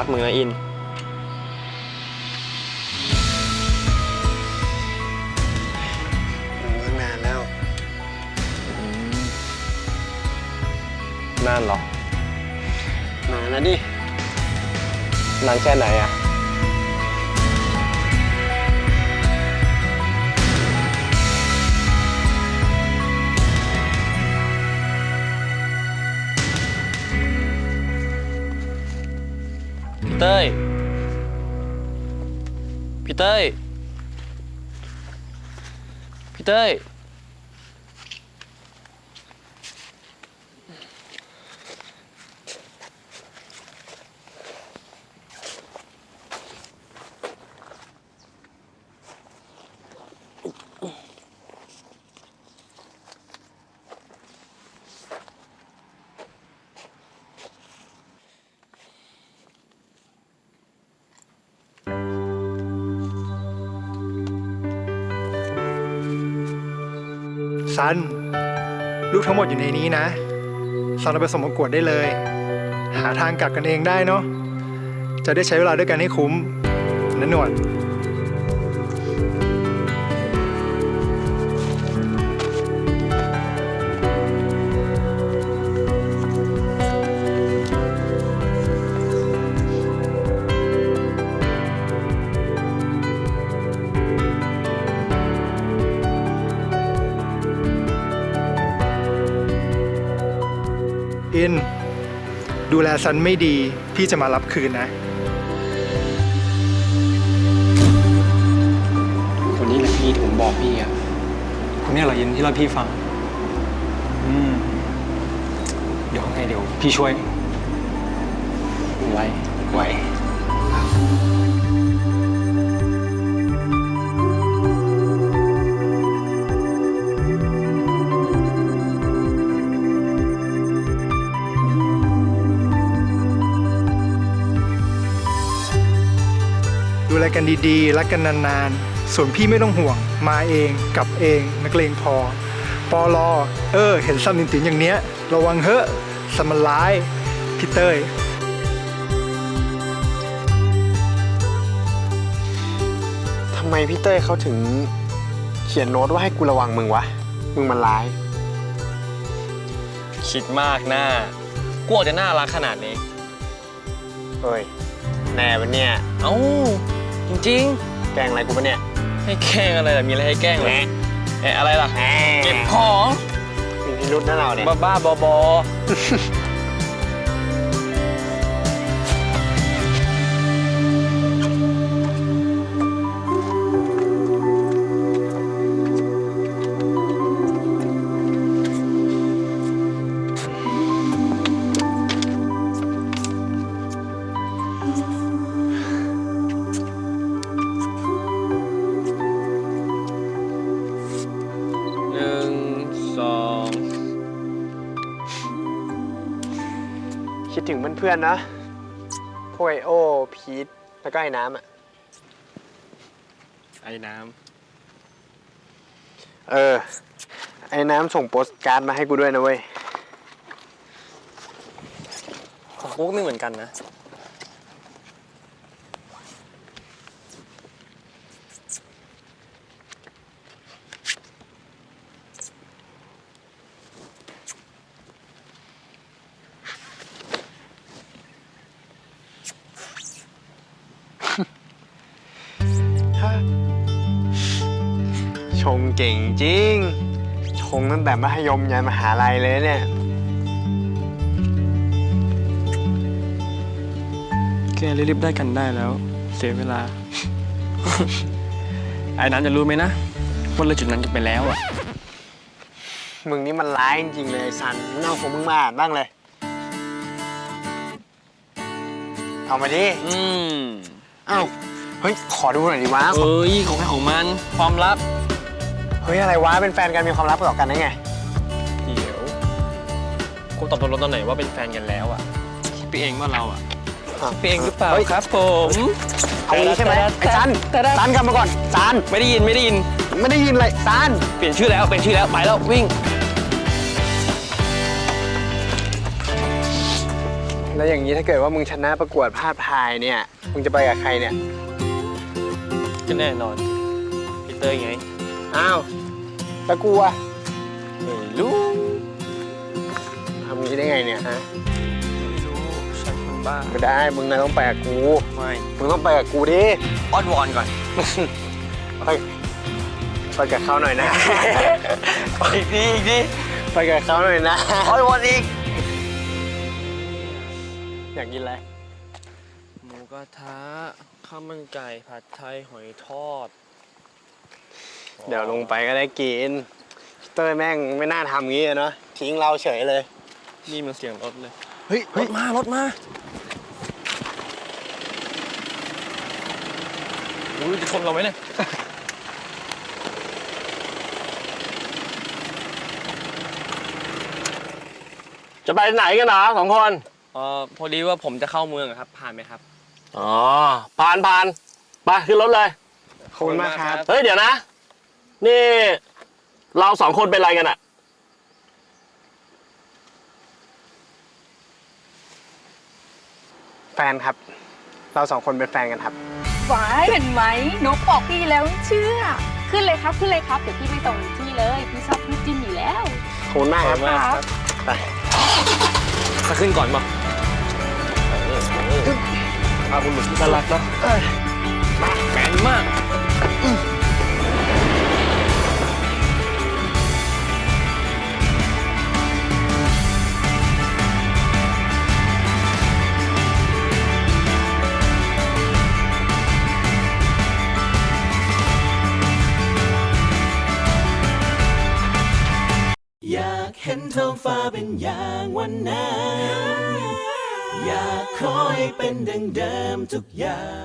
รักมึงนะอินโอ้ตั้งนานแล้ว นานเหรอ นานแล้วดิ นานแค่ไหนอะ พี่เต้ ซัน ลูกทั้งหมดอยู่ในนี้นะซันเอาไปสมประกวดได้เลย หาทางกลับกันเองได้เนาะจะได้ใช้เวลาด้วยกันให้คุ้มนะหนวด อิน ดูแลซันไม่ดี พี่จะมารับคืนนะ คนนี้แหละพี่ที่ผมบอกพี่อะ คนเนี้ยเหรายินที่เราพี่ฟัง อืม เดี๋ยวไงเดี๋ยว พี่ช่วย ไว้ไหว กันดีๆ รักกันนานๆ ส่วนพี่ไม่ต้องห่วง มาเองกลับเองนักเลงพอ ปอลอเออ เห็นซัมตินตินอย่างเนี้ย ระวังเฮ้อะสมมันร้ายพี่เต้ยทำไมพี่เต้ยเขาถึงเขียนโน้ตว่าให้กูระวังมึงวะ มึงมันร้าย คิดมากหน้ากูอาจจะน่ารักขนาดนี้ เฮ้ย แน่ปะเนี่ย เอ้า จริงแกล้งอะไรกูปะเนี่ยๆ ให้แกล้งอะไรล่ะมีอะไรให้แกล้งเหรอแหมแอะอะไรล่ะแหมเก็บของมีพิรุษนะเราเนี่ยบ้าบ้าๆบอบ คิดถึงเพื่อนๆนะพวกไอโอ พีท แล้วก็ไอ้น้ำอะ ไอ้น้เออ ไอ้น้ำส่งโปสการ์ดมาให้กูด้วยนะเว้ยำของกูก็ไม่เหมือนกันนะ ชงเก่งจริง ชงตั้งแต่มัธยมยันมหาลัยเลยเนี่ย แกรีบๆได้กันได้แล้ว เสียเวลา ไอ้นั้นจะรู้ไหมนะว่าเลยจุดนั้นจะไปแล้วอะ มึงนี่มันร้ายจริงๆเลยไอ้สันมึงเอาของมึงมาอ่านบ้างเลย เอามาดิ อืม เอ้า เฮ้ย ขอดูหน่อยดิวะ เอ้ย ของใครของมัน ความลับ เฮ้ยอะไรวะ เป็นแฟนกันมีความลับต่อกันได้ไง เดี๋ยวกูตอบตกลงตอนไหนว่าเป็นแฟนกันแล้วอะคิดไปเองว่าเราอะคิดไปเองหรือเปล่าเฮ้ย ครับ ผม เอางี้ใช่ไหมไอ้ซันซันกลับมาก่อนซันไม่ได้ยินไม่ได้ยิน ไม่ได้ยินเลยซันเปลี่ยนชื่อแล้วเปลี่ยนชื่อแล้วไปแล้ววิ่งโอ้แล้วอย่างนี้ถ้าเกิดว่ามึงชนะประกวดภาพถ่ายเนี่ย มึงจะไปกับใครเนี่ย ก็แน่นอนพีเตอร์ไง อ้าวแล้วกูอะไม่รู้ทำงี้ได้ไงเนี่ยฮะไม่รู้ฉันคนบ้าไม่ได้มึงนะต้องไปกับกูไม่มึงต้องไปกับกูดิอ้อนวอนก่อนไปไปกับเขาหน่อยนะอีกทีอีกทีไปกับเขาหน่อยนะอ้อนวอนอีกอยากกินอะไรหมูกระทะข้าวมันไก่ผัดไทยหอยทอด เดี๋ยวลงไปก็ได้กินเต้ยแม่งไม่น่าทำงี้อะเนาะทิ้งเราเฉยเลย นี่มันเสียงรถเลย เฮ้ย รถมารถมาอุ้ยจะชนเราไหมเนี่ย จะไปไหนกันนะสองคน เอ่อพอดีว่าผมจะเข้าเมืองอะครับ ผ่านไหมครับ อ๋อ ผ่านผ่านไปขึ้นรถเลย ขอบคุณมากครับ เฮ้ย เดี๋ยวนะ นี่ เราสองคนเป็นอะไรกันอะแฟนครับ เราสองคนเป็นแฟนกันครับ หวายเห็นไหมนกบอกพี่แล้วไม่เชื่อ ขึ้นเลยครับขึ้นเลยครับเดี๋ยวพี่ไม่ส่งที่เลย พี่ชอบพี่จิ้มอยู่แล้ว ขอบคุณมากครับครับไปจะขึ้นก่อนป่ะอาคุณหลุดน่ารักเนอะแมนมาก ท้องฟ้าเป็นอย่างวันนั้น อยากขอให้เป็นดังเดิมทุกอย่าง